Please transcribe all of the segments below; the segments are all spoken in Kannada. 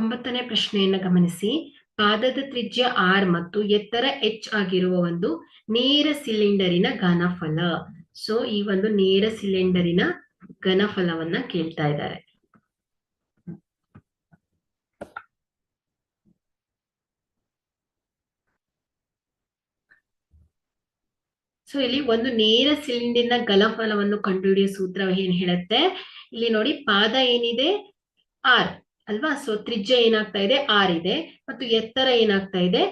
ಒಂಬತ್ತನೇ ಪ್ರಶ್ನೆಯನ್ನ ಗಮನಿಸಿ. ಪಾದದ ತ್ರಿಜ್ಯ ಆರ್ ಮತ್ತು ಎತ್ತರ ಎಚ್ ಆಗಿರುವ ಒಂದು ನೇರ ಸಿಲಿಂಡರಿನ ಘನಫಲ. ಸೊ ಈ ಒಂದು ನೇರ ಸಿಲಿಂಡರಿನ ಘನಫಲವನ್ನ ಕೇಳ್ತಾ ಇದ್ದಾರೆ. ಸೊ ಇಲ್ಲಿ ಒಂದು ನೇರ ಸಿಲಿಂಡರ್ನ ಘನಫಲವನ್ನು ಕಂಡುಹಿಡಿಯುವ ಸೂತ್ರ ಏನ್ ಹೇಳುತ್ತೆ? ಇಲ್ಲಿ ನೋಡಿ, ಪಾದ ಏನಿದೆ? ಆರ್ ಅಲ್ವಾ? ಸೊ ತ್ರಿಜ್ಯ ಏನಾಗ್ತಾ ಇದೆ? ಆರ್ ಇದೆ. ಮತ್ತು ಎತ್ತರ ಏನಾಗ್ತಾ ಇದೆ?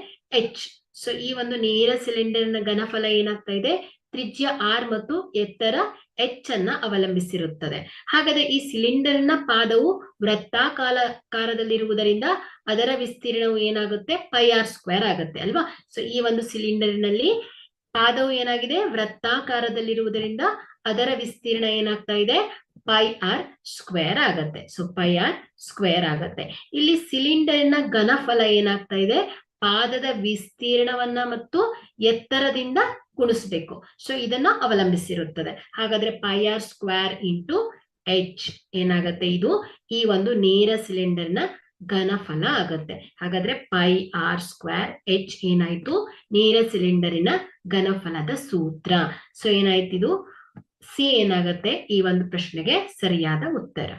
ಎಚ್ ಸೊ ಈ ಒಂದು ನೇರ ಸಿಲಿಂಡರ್ನ ಘನಫಲ ಏನಾಗ್ತಾ ಇದೆ? ತ್ರಿಜ್ಯ ಆರ್ ಮತ್ತು ಎತ್ತರ ಎಚ್ ಅನ್ನ ಅವಲಂಬಿಸಿರುತ್ತದೆ. ಹಾಗಾದ್ರೆ ಈ ಸಿಲಿಂಡರ್ನ ಪಾದವು ವೃತ್ತಾಕಾರದಲ್ಲಿರುವುದರಿಂದ ಅದರ ವಿಸ್ತೀರ್ಣವು ಏನಾಗುತ್ತೆ? ಪೈ ಆರ್ ಸ್ಕ್ವೇರ್ ಆಗುತ್ತೆ, ಅಲ್ವಾ? ಸೊ ಈ ಒಂದು ಸಿಲಿಂಡರ್ನಲ್ಲಿ ಪಾದವು ಏನಾಗಿದೆ? ವೃತ್ತಾಕಾರದಲ್ಲಿರುವುದರಿಂದ ಅದರ ವಿಸ್ತೀರ್ಣ ಏನಾಗ್ತಾ ಇದೆ? ಪೈ ಆರ್ ಸ್ಕ್ವೇರ್ ಆಗತ್ತೆ. ಸೊ ಪೈ ಆರ್ ಸ್ಕ್ವೇರ್ ಆಗತ್ತೆ. ಇಲ್ಲಿ ಸಿಲಿಂಡರ್ನ ಘನಫಲ ಏನಾಗ್ತಾ ಇದೆ? ಪಾದದ ವಿಸ್ತೀರ್ಣವನ್ನ ಮತ್ತು ಎತ್ತರದಿಂದ ಕುಣಿಸ್ಬೇಕು ಸೊ ಇದನ್ನ ಅವಲಂಬಿಸಿರುತ್ತದೆ. ಹಾಗಾದ್ರೆ pi r square into h ಏನಾಗತ್ತೆ ಇದು? ಈ ಒಂದು ನೇರ ಸಿಲಿಂಡರ್ನ ಘನಫಲ ಆಗತ್ತೆ. ಹಾಗಾದ್ರೆ ಪೈ ಆರ್ ಸ್ಕ್ವೇರ್ ಎಚ್ ಏನಾಯ್ತು? ನೇರ ಸಿಲಿಂಡರಿನ ಘನಫಲದ ಸೂತ್ರ. ಸೊ ಏನಾಯ್ತು ಇದು ಸಿ ಏನಾಗತ್ತೆ? ಈ ಒಂದು ಪ್ರಶ್ನೆಗೆ ಸರಿಯಾದ ಉತ್ತರ.